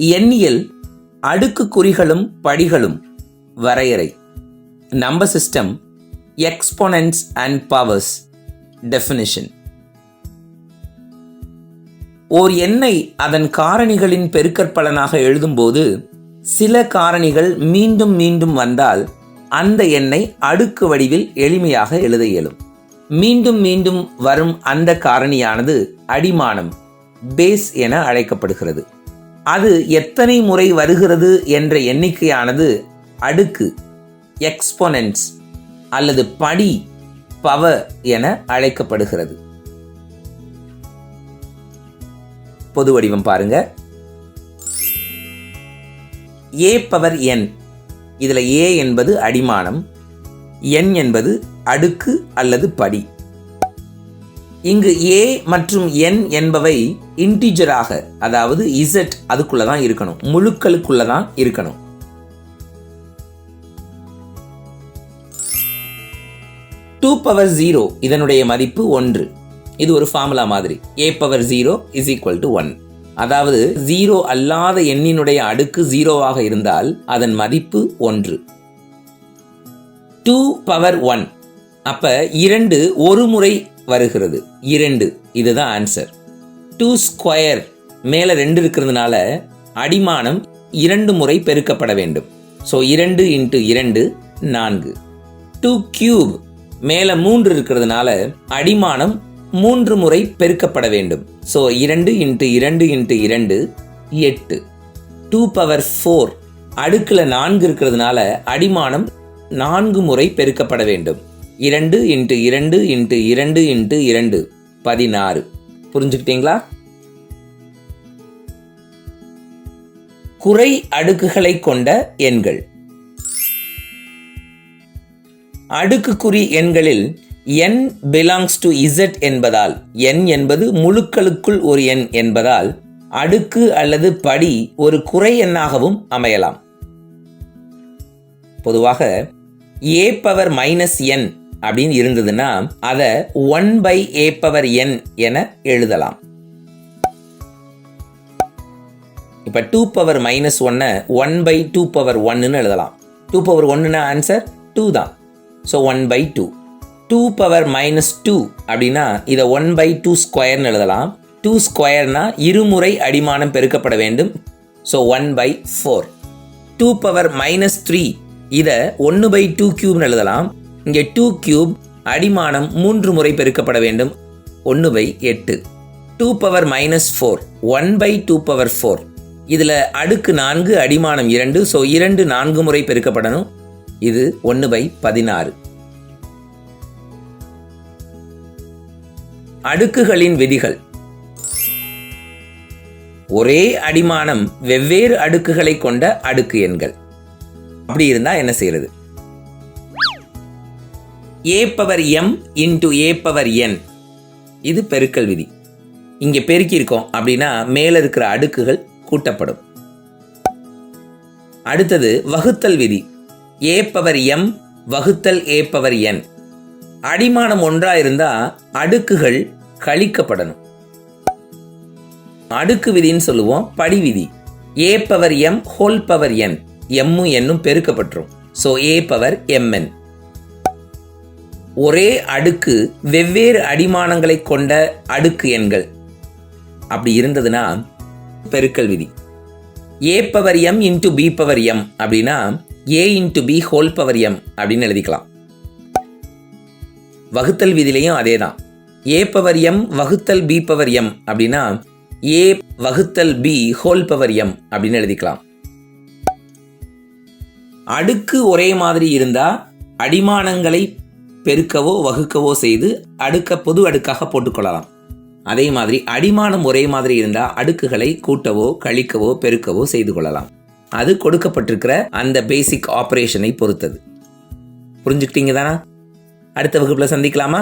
எண்ணியல் அடுக்கு குறிகளும் படிகளும் வரையறை. Number system exponents and powers definition ஓர் எண்ணை அதன் காரணிகளின் பெருக்கற்பலனாக எழுதும்போது சில காரணிகள் மீண்டும் மீண்டும் வந்தால் அந்த எண்ணை அடுக்கு வடிவில் எளிமையாக எழுத இயலும். மீண்டும் மீண்டும் வரும் அந்த காரணியானது அடிமானம் பேஸ் என அழைக்கப்படுகிறது. அது எத்தனை முறை வருகிறது என்ற எண்ணிக்கையானது அடுக்கு எக்ஸ்போனன்ஸ் அல்லது படி பவர் என அழைக்கப்படுகிறது. பொது வடிவம் பாருங்க. ஏ பவர் என் இதில் ஏ என்பது அடிமானம் என் என்பது அடுக்கு அல்லது படி. இங்கு ஏ மற்றும் என் என்பவை இன்டிஜராக அதாவது இசட் அதுக்குள்ள தான் இருக்கணும். முழுக்களுக்குள்ள தான் இருக்கணும். டூ பவர் ஜீரோ இதனுடைய மதிப்பு ஒன்று. இது ஒரு ஃபார்முலா மாதிரி. A power zero is equal to one அதாவது ஜீரோ அல்லாத எண்ணினுடைய அடுக்கு ஜீரோவாக இருந்தால் அதன் மதிப்பு ஒன்று. டூ பவர் ஒன் அப்ப இரண்டு ஒரு முறை வருகிறது. இரண்டு இதுதான் ஆன்சர் டூ ஸ்கொயர் மேலே ரெண்டு இருக்கிறதுனால அடிமானம் இரண்டு முறை பெருக்கப்பட வேண்டும். ஸோ இரண்டு இன்ட்டு இரண்டு நான்கு. டூ கியூப் மேலே மூன்று இருக்கிறதுனால அடிமானம் மூன்று முறை பெருக்கப்பட வேண்டும். ஸோ இரண்டு இன்ட்டு இரண்டு இன்ட்டு இரண்டு எட்டு. டூ பவர் ஃபோர் அடுக்கில் நான்கு இருக்கிறதுனால அடிமானம் நான்கு முறை பெருக்கப்பட வேண்டும். இரண்டு இன்ட்டு இரண்டு இன்ட்டு இரண்டு இன்ட்டு இரண்டு. பதினாறு. புரிஞ்சுக்கிட்டீங்களா? குறை அடுக்குகளை கொண்ட எண்கள். அடுக்குக்குறி எண்களில் n பிலாங்ஸ் டு இசட் என்பதால் n என்பது முழுக்களுக்குள் ஒரு எண் என்பதால் அடுக்கு அல்லது படி ஒரு குறை எண்ணாகவும் அமையலாம். பொதுவாக ஏ பவர் மைனஸ் என் அப்படின்னு இருந்ததுன்னா அதை one by A power n என எழுதலாம். இப்போ டூ பவர் மைனஸ் ஒன்னை ஒன் பை டூ பவர் ஒன்னு எழுதலாம். டூ பவர் ஒன்னுனா ஆன்சர் டூ தான். So one by two two power minus two அப்படின்னா இதை ஒன் பை டூ ஸ்கொயர்னு எழுதலாம். டூ ஸ்கொயர்னா இருமுறை அடிமானம் பெருக்கப்பட வேண்டும். So one by four two power minus three இதை ஒன்று பை டூ கியூப்னு எழுதலாம். இங்கே டூ கியூப் அடிமானம் மூன்று முறை பெருக்கப்பட வேண்டும். ஒன்று பை எட்டு. Two power minus four one by two power four இதில் அடுக்கு நான்கு அடிமானம் இரண்டு. ஸோ இரண்டு நான்கு முறை பெருக்கப்படணும். இது ஒன்று பை பதினாறு. அடுக்குகளின் விதிகள். ஒரே அடிமானம் வெவ்வேறு அடுக்குகளை கொண்ட அடுக்கு எண்கள். அப்படி இருந்தால் என்ன செய்யறது? A power M into A power N இது பெருக்கல் விதி. இங்கே பெருக்கியிருக்கோம் அப்படின்னா மேலே இருக்கிற அடுக்குகள் கூட்டப்படும். அடுத்தது வகுத்தல் விதி. ஏ பவர் எம் வகுத்தல் ஏ பவர் என் அடிமானம் ஒன்றாக இருந்தால் அடுக்குகள் கழிக்கப்படணும். அடுக்கு விதின்னு சொல்லுவோம் படி விதி. A power M whole power N எம்மும் என்னும் பெருக்கப்பட்டுரும். So A power M N ஒரே அடுக்கு வெவ்வேறு அடிமானங்களை கொண்ட அடுக்கு எண்கள். அப்படி இருந்ததுன்னா பெருக்கல் விதி. A power M into B power M அப்படின்னா A into B whole power M அப்படின்னு எழுதிக்கலாம். வகுத்தல் விதிலையும் அதே தான் ஏ பவர் எம் வகுத்தல் பி பவர் எம் அப்படின்னா ஏ வகுத்தல் பி ஹோல் பவர் எம் அப்படின்னு எழுதிக்கலாம். அடுக்கு ஒரே மாதிரி இருந்தா அடிமானங்களை பெருக்கவோ வகுக்கவோ செய்து அடுக்க பொது அடுக்காக போட்டுக்கொள்ளலாம். அதே மாதிரி அடிமானம் ஒரே மாதிரி இருந்தால் அடுக்குகளை கூட்டவோ கழிக்கவோ பெருக்கவோ செய்து கொள்ளலாம். அது கொடுக்கப்பட்டிருக்கிற அந்த பேசிக் ஆப்ரேஷனை பொறுத்தது. புரிஞ்சுக்கிட்டீங்க தானா அடுத்த வகுப்பில் சந்திக்கலாமா?